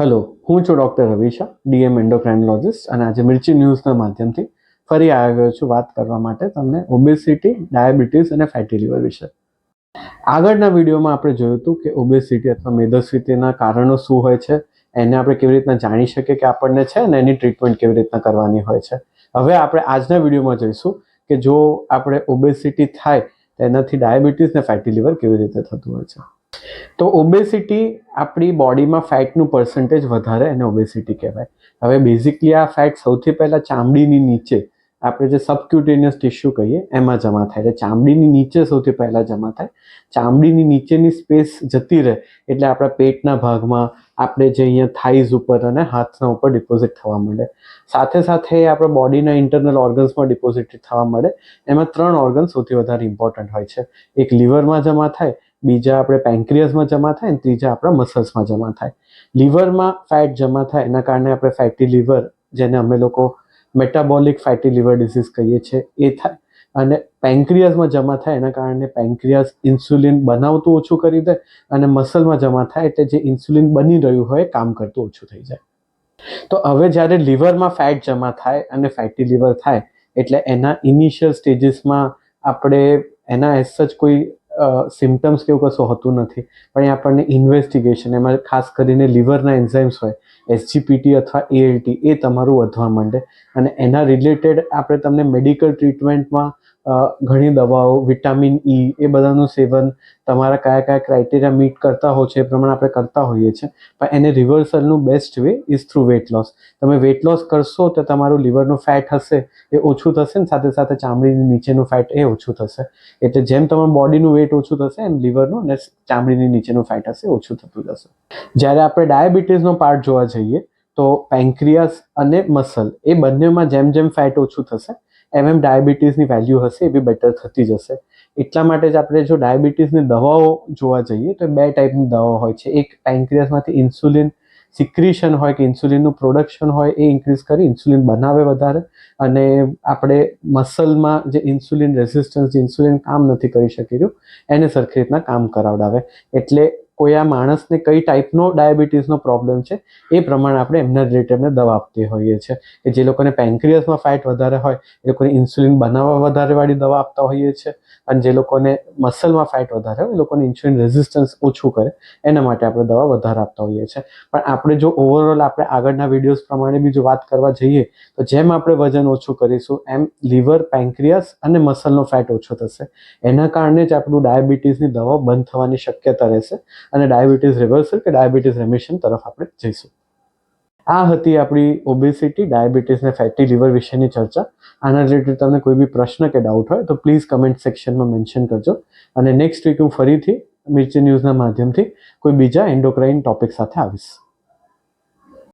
Hello હું છું doctor રવિશા DM એન્ડોક્રાઇનોલોજિસ્ટ અને આજે મિર્ચી ન્યૂઝના માધ્યમથી ફરી આવી ગયો છું વાત કરવા માટે તમને ઓબેસિટી ડાયાબિટીસ અને ફેટી લિવર વિશે. આગળના વિડીયોમાં આપણે જોયું હતું કે ઓબેસિટી અથવા મેદસ્વીતિના કારણો શું હોય છે, એને આપણે કેવી રીતના જાણી શકીએ કે આપણને છે અને એની ટ્રીટમેન્ટ કેવી રીતના કરવાની હોય છે. હવે આપણે આજના વિડીયોમાં જોઈશું કે જો આપણે ઓબેસિટી થાય, તો એનાથી ડાયાબિટીસ ને ફેટી લિવર કેવી રીતે થતું હોય છે. તો ઓબેસિટી આપણી બોડીમાં ફેટનું પર્સન્ટેજ વધારે એને ઓબેસિટી કહેવાય. હવે બેઝિકલી આ ફેટ સૌથી પહેલાં ચામડીની નીચે આપણે જે સબક્યુટેનિયસ ટિશ્યુ કહીએ, એમાં જમા થાય. એટલે ચામડીની નીચે સૌથી પહેલાં જમા થાય. ચામડીની નીચેની સ્પેસ જતી રહે એટલે આપણા પેટના ભાગમાં આપણે જે અહીંયા થાઈઝ ઉપર અને હાથના ઉપર ડિપોઝિટ થવા માંડે. સાથે સાથે આપણા બોડીના ઇન્ટરનલ ઓર્ગન્સમાં ડિપોઝિટ થવા મળે એમાં ત્રણ ઓર્ગન સૌથી વધારે ઇમ્પોર્ટન્ટ હોય છે. એક લીવરમાં જમા થાય બીજા આપણે પેન્ક્રિયસમાં જમા થાય અને ત્રીજા આપણા મસલ્સમાં જમા થાય. લીવરમાં ફેટ જમા થાય, એના કારણે આપણે ફેટી લીવર, જેને અમે લોકો મેટાબોલિક ફેટી લીવર ડિસીઝ કહીએ છીએ, એ થાય. અને પેન્ક્રિયાસમાં જમા થાય, એના કારણે પેન્ક્રિયાસ ઇન્સ્યુલિન બનાવતું ઓછું કરી દે અને મસલમાં જમા થાય એટલે જે ઇન્સ્યુલિન બની રહ્યું હોય કામ કરતું ઓછું થઈ જાય. તો હવે જ્યારે લીવરમાં ફેટ જમા થાય અને ફેટી લીવર થાય, એટલે એના ઇનિશિયલ સ્ટેજીસમાં આપણે એના એઝ સચ કોઈ સિમ્ટમ્સ કે એવું કશું હોતું નથી. પણ એ આપણને ઇન્વેસ્ટિગેશન એમાં ખાસ કરીને લીવરના એન્ઝાઇમ્સ હોય એસજીપીટી અથવા એએલટી એ તમારું વધવા માંડે. અને એના રિલેટેડ આપણે તમને મેડિકલ ટ્રીટમેન્ટમાં ઘણી દવાઓ, વિટામિન ઈ એ બધાનું સેવન તમારા કયા કયા ક્રાઇટેરિયા મીટ કરતા હો છે એ પ્રમાણે આપણે કરતા હોઈએ છીએ. પણ એને રિવર્સલનું best way is through weight loss તમે વેટ લોસ કરશો તો તમારું લીવરનું ફેટ હશે, એ ઓછું થશે ને સાથે સાથે ચામડીની નીચેનું ફેટ એ ઓછું થશે. એટલે જેમ તમારું બોડીનું વેટ ઓછું થશે એમ લીવરનું અને ચામડીની નીચેનું ફેટ હશે ઓછું થતું જશે. જ્યારે આપણે ડાયાબિટીસનો પાર્ટ જોવા જઈએ, તો પેન્ક્રિયાસ અને મસલ એ બંનેમાં જેમ જેમ ફેટ ઓછું થશે એમ એમ ડાયાબિટીસની વેલ્યુ હશે, એ બી બેટર થતી જશે. એટલા માટે જ આપણે જો ડાયાબિટીસની દવાઓ જોવા જઈએ, તો બે ટાઈપની દવાઓ હોય છે. એક પેન્ક્રિયાસમાંથી ઇન્સ્યુલિન સિક્રિશન હોય કે ઇન્સ્યુલિનનું પ્રોડક્શન હોય, એ ઇન્ક્રીઝ કરી ઇન્સ્યુલિન બનાવે વધારે. અને આપણે મસલમાં જે ઇન્સ્યુલિન રેઝિસ્ટન્સ જે ઇન્સ્યુલિન કામ નથી કરી શકી રહ્યું એને સરખી રીતના કામ કરાવડાવે. એટલે કોઈ આ માણસને કઈ ટાઈપનો ડાયાબિટીસનો પ્રોબ્લેમ છે, એ પ્રમાણે આપણે એમના રિલેટેડને દવા આપતી હોઈએ છીએ. કે જે લોકોને પેન્ક્રિયસમાં ફેટ વધારે હોય, એ લોકોને ઇન્સ્યુલિન બનાવવા વધારે વાળી દવા આપતા હોઈએ છીએ, અને જે લોકોને મસલમાં ફેટ વધારે હોય, એ લોકોને ઇન્સ્યુલિન રેઝિસ્ટન્સ ઓછું કરે, એના માટે આપણે દવા વધારે આપતા હોઈએ છીએ. પણ આપણે જો ઓવરઓલ આપણે આગળના વિડીયોઝ પ્રમાણે બી જો વાત કરવા જઈએ, તો જેમ આપણે વજન ઓછું કરીશું, એમ લીવર પેન્ક્રિયાસ અને મસલનો ફેટ ઓછો થશે. એના કારણે જ આપણું ડાયાબિટીસની દવા બંધ થવાની શક્યતા રહેશે. અને ડાયાબિટીસ રિવર્સલ કે ડાયાબિટીસ રેમિશન તરફ આપણે જઈશું. આ હતી આપણી ઓબેસિટી ડાયાબિટીસ ને ફેટી લિવર વિશેની ચર્ચા. આના રિલેટેડ તમને કોઈ બી પ્રશ્ન કે ડાઉટ હોય તો પ્લીઝ કમેન્ટ સેક્શનમાં મેન્શન કરજો. અને નેક્સ્ટ વીક હું ફરીથી મિર્ચી ન્યૂઝના માધ્યમથી કોઈ બીજા એન્ડોક્રાઇન ટોપિક સાથે આવીશ.